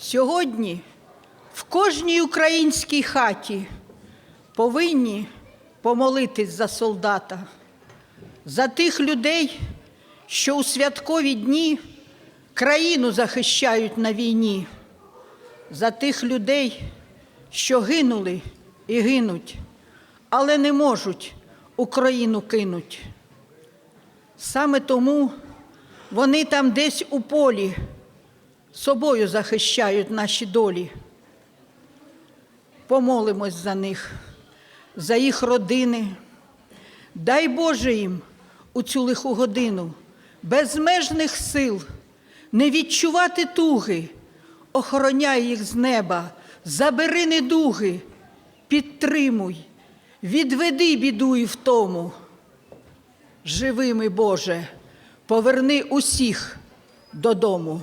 Сьогодні в кожній українській хаті повинні помолитись за солдата, за тих людей, що у святкові дні країну захищають на війні, за тих людей, що гинули і гинуть, але не можуть Україну кинуть. Саме тому вони там десь у полі собою захищають наші долі. Помолимось за них, за їх родини. Дай Боже їм у цю лиху годину безмежних сил не відчувати туги, охороняй їх з неба, забери недуги, підтримуй, відведи біду і втому. Живими, Боже, поверни усіх додому.